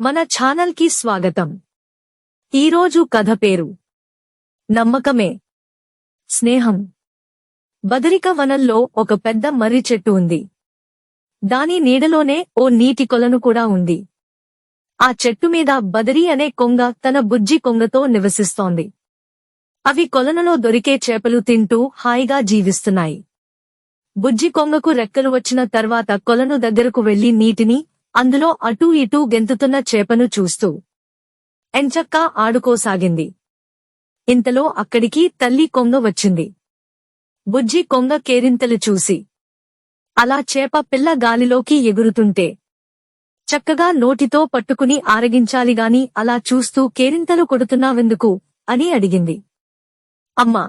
మన ఛానల్కి స్వాగతం. ఈరోజు కథ పేరు. నమ్మకమే. స్నేహం. బదరిక వనంలో ఒక పెద్ద మర్రి చెట్టు ఉంది. దాని నీడలోనే ఓ నీటి కొలను కూడా ఉంది. ఆ చెట్టు మీద బదరి అనే కొంగ తన బుజ్జి కొంగతో నివసిస్తోంది. అవి కొలనులో దొరికే చేపలు తింటూ హాయిగా జీవిస్తున్నాయి. బుజ్జి కొంగకు రెక్కలు వచ్చిన తర్వాత కొలను దగ్గరకు వెళ్ళి నీటిని అందులో అటూ ఇటూ గెంతుతున్న చేపను చూస్తూ ఎంచక్కా ఆడుకోసాగింది. ఇంతలో అక్కడికి తల్లి కొంగ వచ్చింది. బుజ్జి కొంగ కేరింతలు చూసి అలా చేప పిల్ల గాలిలోకి ఎగురుతుంటే చక్కగా నోటితో పట్టుకుని ఆరగించాలిగాని అలా చూస్తూ కేరింతలు కొడుతున్నావెందుకు? అని అడిగింది. అమ్మా!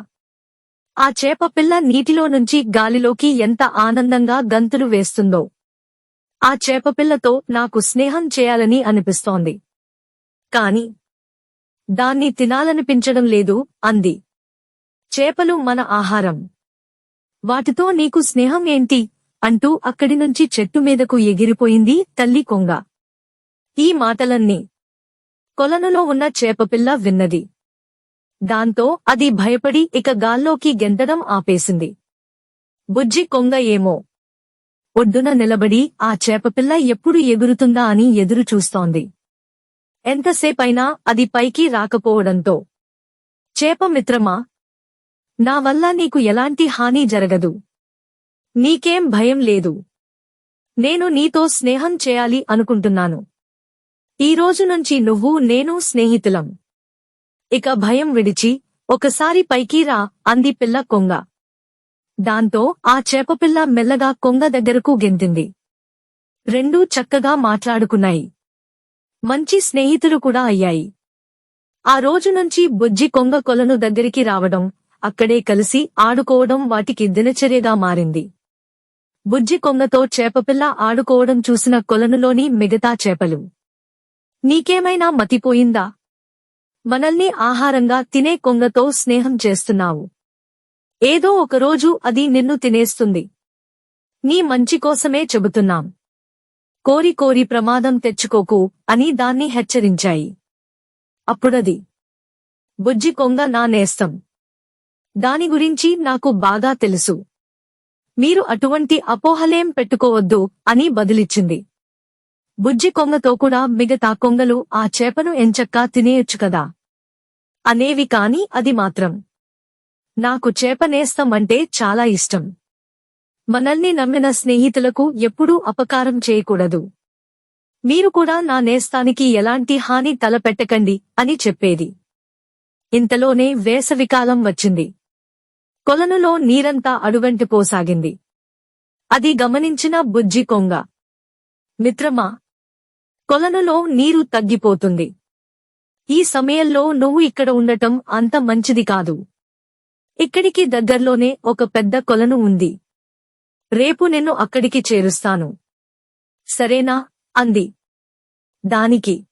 ఆ చేప పిల్ల నీటిలో నుంచి గాలిలోకి ఎంత ఆనందంగా గంతులు వేస్తుందో! ఆ చేపపిల్లతో నాకు స్నేహం చేయాలని అనిపిస్తోంది. కాని దాన్ని తినాలనిపించడం లేదు అంది. చేపలు మన ఆహారం. వాటితో నీకు స్నేహం ఏంటి? అంటూ అక్కడి నుంచి చెట్టు మీదకు ఎగిరిపోయింది తల్లి కొంగ. ఈ మాటలన్నీ కొలనులో ఉన్న చేపపిల్ల విన్నది. దాంతో అది భయపడి ఇక గాల్లోకి గెంతడం ఆపేసింది. బుజ్జి కొంగ ఏమో. ఒడ్డున నిలబడి ఆ చేపపిల్ల ఎప్పుడు ఎగురుతుందా అని ఎదురు చూస్తోంది. ఎంతసేపైనా అది పైకి రాకపోవడంతో. చేప మిత్రమా? నా వల్ల నీకు ఎలాంటి హాని జరగదు. నీకేం భయం లేదు. నేను నీతో స్నేహం చేయాలి అనుకుంటున్నాను. ఈ రోజు నుంచి నువ్వు నేను స్నేహితులం. ఇక భయం విడిచి ఒకసారి పైకి రా అంది పిల్ల కొంగ. దాంతో ఆ చేపపిల్ల మెల్లగా కొంగ దగ్గరకు గెంతింది. రెండూ చక్కగా మాట్లాడుకున్నాయి. మంచి స్నేహితులు కూడా అయ్యాయి. ఆ రోజు నుంచి బుజ్జి కొంగ కొలను దగ్గరికి రావడం అక్కడే కలిసి ఆడుకోవడం వాటికి దినచర్యగా మారింది. బుజ్జి కొంగతో చేపపిల్ల ఆడుకోవడం చూసిన కొలనులోని మిగతా చేపలు. నీకేమైనా మతిపోయిందా? మనల్ని ఆహారంగా తినే కొంగతో స్నేహం చేస్తున్నావు. ఏదో ఒకరోజు అది నిన్ను తినేస్తుంది. నీ మంచి కోసమే చెబుతున్నాం. కోరి కోరి ప్రమాదం తెచ్చుకోకు అని దాన్ని హెచ్చరించాయి. అప్పుడది బుజ్జి కొంగ నా నేస్తం. దాని గురించి నాకు బాగా తెలుసు. మీరు అటువంటి అపోహలేం పెట్టుకోవద్దు అని బదిలిచ్చింది. బుజ్జి కొంగతో కూడా మిగతా కొంగలు ఆ చేపను ఎంచక్కా తినేయొచ్చు కదా. అనేవి కాని అది మాత్రం. నాకు చేపనేస్తం అంటే చాలా ఇష్టం. మనల్ని నమ్మిన స్నేహితులకు ఎప్పుడూ అపకారం చేయకూడదు. మీరు కూడా నా నేస్తానికి ఎలాంటి హాని తలపెట్టకండి అని చెప్పేది. ఇంతలోనే వేసవికాలం వచ్చింది. కొలనులో నీరంతా అడుగంటిపోసాగింది అది గమనించిన బుజ్జి కొంగ. మిత్రమా కొలనులో నీరు తగ్గిపోతుంది. ఈ సమయంలో నువ్వు ఇక్కడ ఉండటం అంత మంచిది కాదు. ఇక్కడికి దగ్గర్లోనే ఒక పెద్ద కొలను ఉంది. రేపు నిన్ను అక్కడికి చేరుస్తాను. సరేనా? అంది. దానికి.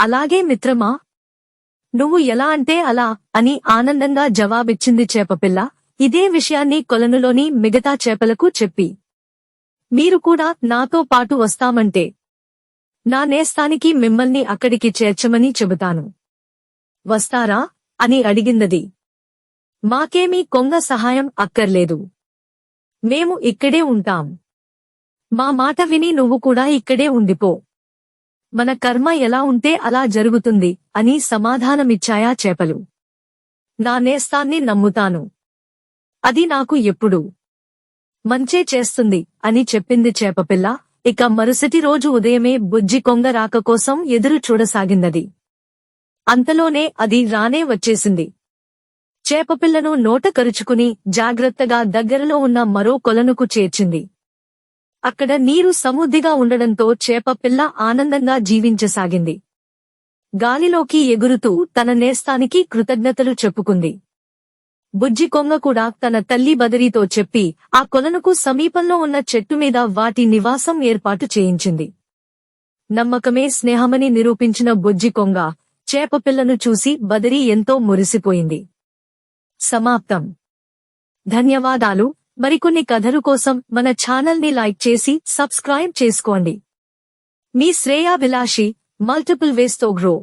అలాగే మిత్రమా? నువ్వు ఎలా అంటే అలా అని ఆనందంగా జవాబిచ్చింది చేపపిల్ల. ఇదే విషయాన్ని కొలనులోని మిగతా చేపలకు చెప్పి. మీరు కూడా నాతో పాటు వస్తామంటే. నా నేస్తానికి మిమ్మల్ని అక్కడికి చేర్చమని చెబుతాను. వస్తారా? అని అడిగిందది మాకేమీ కొంగ సహాయం అక్కర్లేదు. మేము ఇక్కడే ఉంటాం. మా మాట విని నువ్వు కూడా ఇక్కడే ఉండిపో. మన కర్మ ఎలా ఉంటే అలా జరుగుతుంది అని సమాధానమిచ్చాయా చేపలు. నా నేస్తాన్ని నమ్ముతాను. అది నాకు ఎప్పుడు మంచే చేస్తుంది అని చెప్పింది చేపపిల్ల. ఇక మరుసటి రోజు ఉదయమే బుజ్జి కొంగ రాక కోసం ఎదురు చూడసాగిందది. అంతలోనే అది రానే వచ్చేసింది. చేపపిల్లను నోట కరుచుకుని జాగ్రత్తగా దగ్గరలో ఉన్న మరో కొలనుకు చేర్చింది. అక్కడ నీరు సమృద్ధిగా ఉండడంతో చేపపిల్ల ఆనందంగా జీవించసాగింది. గాలిలోకి ఎగురుతూ తన నేస్తానికి కృతజ్ఞతలు చెప్పుకుంది. బుజ్జి కొంగ కూడా తన తల్లి బదరితో చెప్పి ఆ కొలనుకు సమీపంలో ఉన్న చెట్టు మీద వాటి నివాసం ఏర్పాటు చేయించింది. నమ్మకమే స్నేహమని నిరూపించిన బుజ్జి కొంగ చేపపిల్లను చూసి బదరి ఎంతో మురిసిపోయింది. సమాప్తం. ధన్యవాదాలు. మరికొన్ని కథలు కోసం మన ఛానల్ని లైక్ చేసి సబ్స్క్రైబ్ చేసుకోండి. మీ శ్రేయాభిలాషి మల్టిపుల్ వేస్తో గ్రో.